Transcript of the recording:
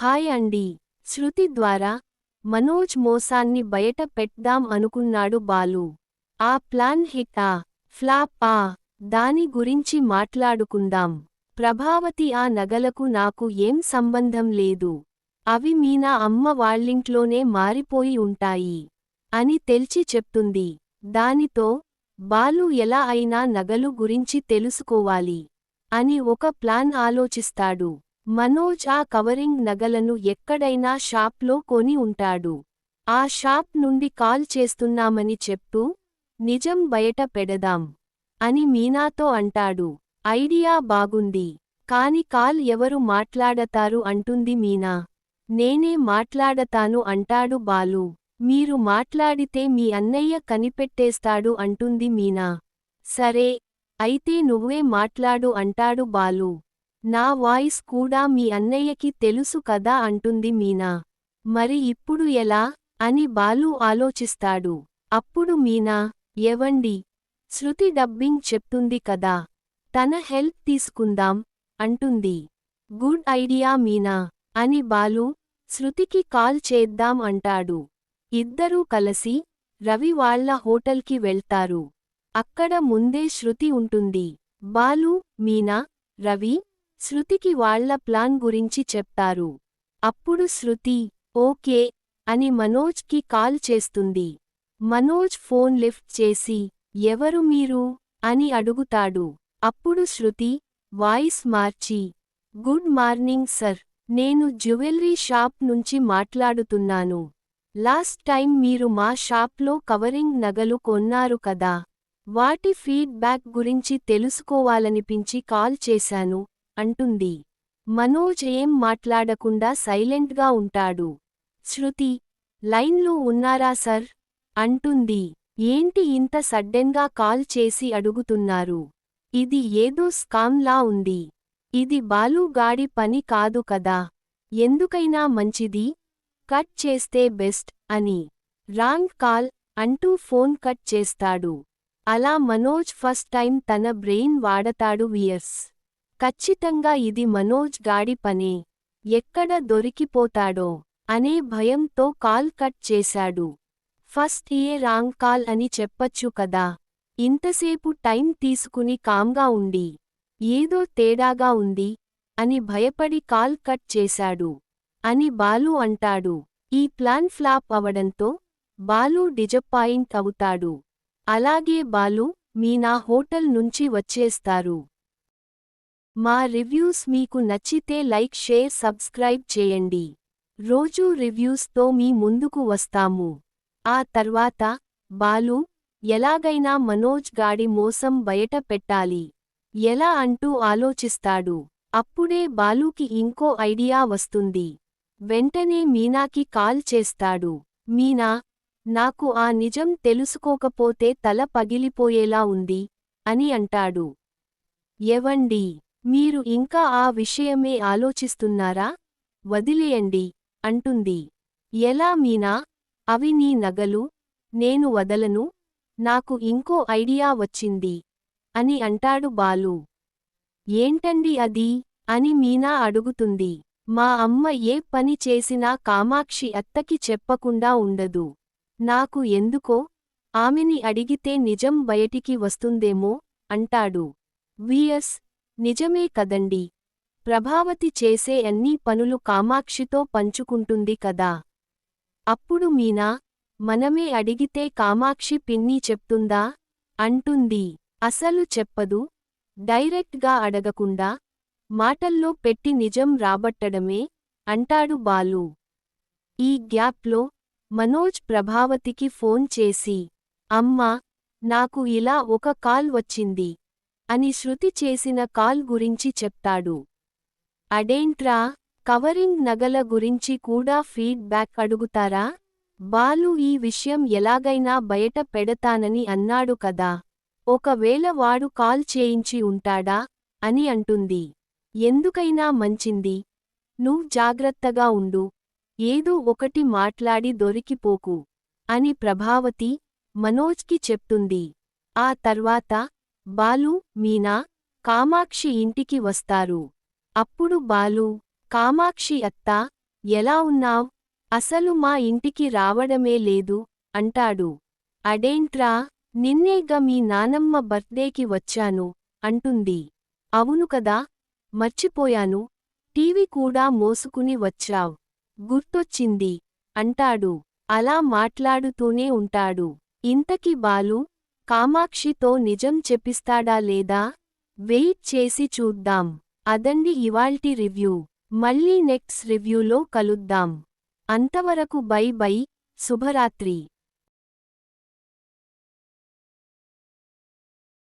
Hi అండి. శృతి ద్వారా మనోజ్ మోసాన్ని బయట పెడ్దాం అనుకున్నాడు బాలు. ఆ ప్లాన్ హిటా ఫ్లాపా దాని గురించి మాట్లాడుకుందాం. ప్రభావతి ఆ నగలకు నాకు ఏం సంబంధం లేదు. అవి మీనా అమ్మ వాళ్ళింట్లోనే మారిపోయి ఉంటాయి. అని తెల్చి చెప్తుంది. దానితో బాలు ఎలా అయినా నగలు గురించి తెలుసుకోవాలి. అని ఒక ప్లాన్ ఆలోచిస్తాడు. మనోజ్ ఆ కవరింగ్ నగలను ఎక్కడైనా షాప్లో కొని ఉంటాడు. ఆ షాప్ నుండి కాల్ చేస్తున్నామని చెప్తూ నిజం బయట పెడదాం అని మీనాతో అంటాడు. ఐడియా బాగుంది కాని కాల్ ఎవరు మాట్లాడతారు అంటుంది మీనా. నేనే మాట్లాడతాను అంటాడు బాలు. మీరు మాట్లాడితే మీ అన్నయ్య కనిపెట్టేస్తాడు అంటుంది మీనా. సరే అయితే నువ్వే మాట్లాడు అంటాడు బాలు. నా వాయిస్ కూడా మీ అన్నయ్యకి తెలుసు కదా అంటుంది మీనా. మరి ఇప్పుడు ఎలా? అని బాలు ఆలోచిస్తాడు. అప్పుడు మీనా ఎవండి శృతి డబ్బింగ్ చెప్తుంది కదా. తన హెల్ప్ తీసుకుందాం అంటుంది. గుడ్ ఐడియా మీనా అని బాలు శృతికి కాల్ చేద్దాం అంటాడు. ఇద్దరూ కలిసి రవి వాళ్ళ హోటల్కి వెళ్తారు. అక్కడ ముందే శృతి ఉంటుంది. బాలు మీనా రవి శృతికి వాళ్ళ ప్లాన్ గురించి చెప్తారు. అప్పుడు శృతి ఓకే అని మనోజ్కి కాల్ చేస్తుంది. మనోజ్ ఫోన్ లిఫ్ట్ చేసి ఎవరు మీరు? అని అడుగుతాడు. అప్పుడు శృతి వాయిస్ మార్చి గుడ్ మార్నింగ్ సర్ నేను జ్యువెలరీ షాప్ నుంచి మాట్లాడుతున్నాను. లాస్ట్ టైం మీరు మా షాప్లో కవరింగ్ నగలు కొన్నారు కదా. వాటి ఫీడ్బ్యాక్ గురించి తెలుసుకోవాలనిపించి కాల్ చేశాను. అంటుంది. మనోజ్ ఏం మాట్లాడకుండా సైలెంట్గా ఉంటాడు. శృతి లైన్లో ఉన్నారా సర్? అంటుంది. ఏంటి ఇంత సడ్డెన్గా కాల్ చేసి అడుగుతున్నారు? ఇది ఏదో స్కామ్లా ఉంది. ఇది బాలుగాడి పని కాదు కదా? ఎందుకైనా మంచిది? కట్ చేస్తే బెస్ట్ అని. రాంగ్ కాల్ అంటూ ఫోన్ కట్ చేస్తాడు. అలా మనోజ్ ఫస్ట్ టైం తన బ్రెయిన్ వాడతాడు వియర్స్. ఖచ్చితంగా ఇది మనోజ్ గాడి పనే. ఎక్కడ దొరికిపోతాడో అనే భయంతో కాల్ కట్ చేశాడు. ఫస్ట్ ఏ రాంగ్ కాల్ అని చెప్పచ్చు కదా. ఇంతసేపు టైం తీసుకుని కామ్గా ఉండి. ఏదో తేడాగా ఉంది అని భయపడి కాల్ కట్ చేశాడు. అని బాలు అంటాడు. ఈ ప్లాన్ ఫ్లాప్ అవడంతో బాలు డిజపాయింట్ అవుతాడు. అలాగే బాలు మీనా హోటల్ నుంచి వచ్చేస్తారు. మా రివ్యూస్ మీకు నచ్చితే లైక్ షేర్ సబ్స్క్రైబ్ చేయండి. రోజూ రివ్యూస్తో మీ ముందుకు వస్తాము. ఆ తర్వాత బాలు ఎలాగైనా మనోజ్ గాడి మోసం బయట పెట్టాలి. ఎలా అంటూ ఆలోచిస్తాడు. అప్పుడే బాలుకి ఇంకో ఐడియా వస్తుంది. వెంటనే మీనాకి కాల్ చేస్తాడు. మీనా నాకు ఆ నిజం తెలుసుకోకపోతే తల పగిలిపోయేలా ఉంది అని అంటాడు. ఎవండి మీరు ఇంకా ఆ విషయమే ఆలోచిస్తున్నారా? వదిలేయండి అంటుంది. ఎలా మీనా? అవి నీ నగలు నేను వదలను నాకు ఇంకో ఐడియా వచ్చింది అని అంటాడు బాలు. ఏంటండి అది? అని మీనా అడుగుతుంది. మా అమ్మ ఏ పని చేసినా కామాక్షి అత్తకి చెప్పకుండా ఉండదు. నాకు ఎందుకో? ఆమెని అడిగితే నిజం బయటికి వస్తుందేమో అంటాడు. విఎస్ నిజమే కదండి. ప్రభావతి చేసే అన్ని పనులు కామాక్షితో పంచుకుంటుంది కదా. అప్పుడు మీనా మనమే అడిగితే కామాక్షి పిన్ని చెప్తుందా? అంటుంది. అసలు చెప్పదు. డైరెక్ట్గా అడగకుండా మాటల్లో పెట్టి నిజం రాబట్టడమే అంటాడు బాలు. ఈ గ్యాప్లో మనోజ్ ప్రభావతికి ఫోన్ చేసి అమ్మా నాకు ఇలా ఒక కాల్ వచ్చింది. అని శృతి చేసిన కాల్ గురించి చెప్తాడు. అడేంట్రా కవరింగ్ నగల గురించి కూడా ఫీడ్బ్యాక్ అడుగుతారా? బాలు ఈ విషయం ఎలాగైనా బయట పెడతానని అన్నాడు కదా. ఒకవేళ వాడు కాల్ చేయించి ఉంటాడా? అని అంటుంది. ఎందుకైనా మంచింది. నువ్వు జాగ్రత్తగా ఉండు. ఏదో ఒకటి మాట్లాడి దొరికిపోకు. అని ప్రభావతి మనోజ్కి చెప్తుంది. ఆ తర్వాత బాలు మీనా కామాక్షి ఇంటికి వస్తారు. అప్పుడు బాలు కామాక్షి అత్తా ఎలా ఉన్నావ్? అసలు మా ఇంటికి రావడమే లేదు అంటాడు. అడేంట్రా నిన్నేగా మీ నానమ్మ బర్త్డేకి వచ్చాను అంటుంది. అవును కదా మర్చిపోయాను టీవీ కూడా మోసుకుని వచ్చావ్. గుర్తొచ్చింది అంటాడు. అలా మాట్లాడుతూనే ఉంటాడు. ఇంతకి బాలు కామాక్షితో నిజం చెప్పిస్తాడా లేదా? వెయిట్ చేసి చూద్దాం. అదండి ఇవాల్టి రివ్యూ. మళ్ళీ నెక్స్ట్ రివ్యూలో కలుద్దాం. అంతవరకు బై బై. శుభరాత్రి.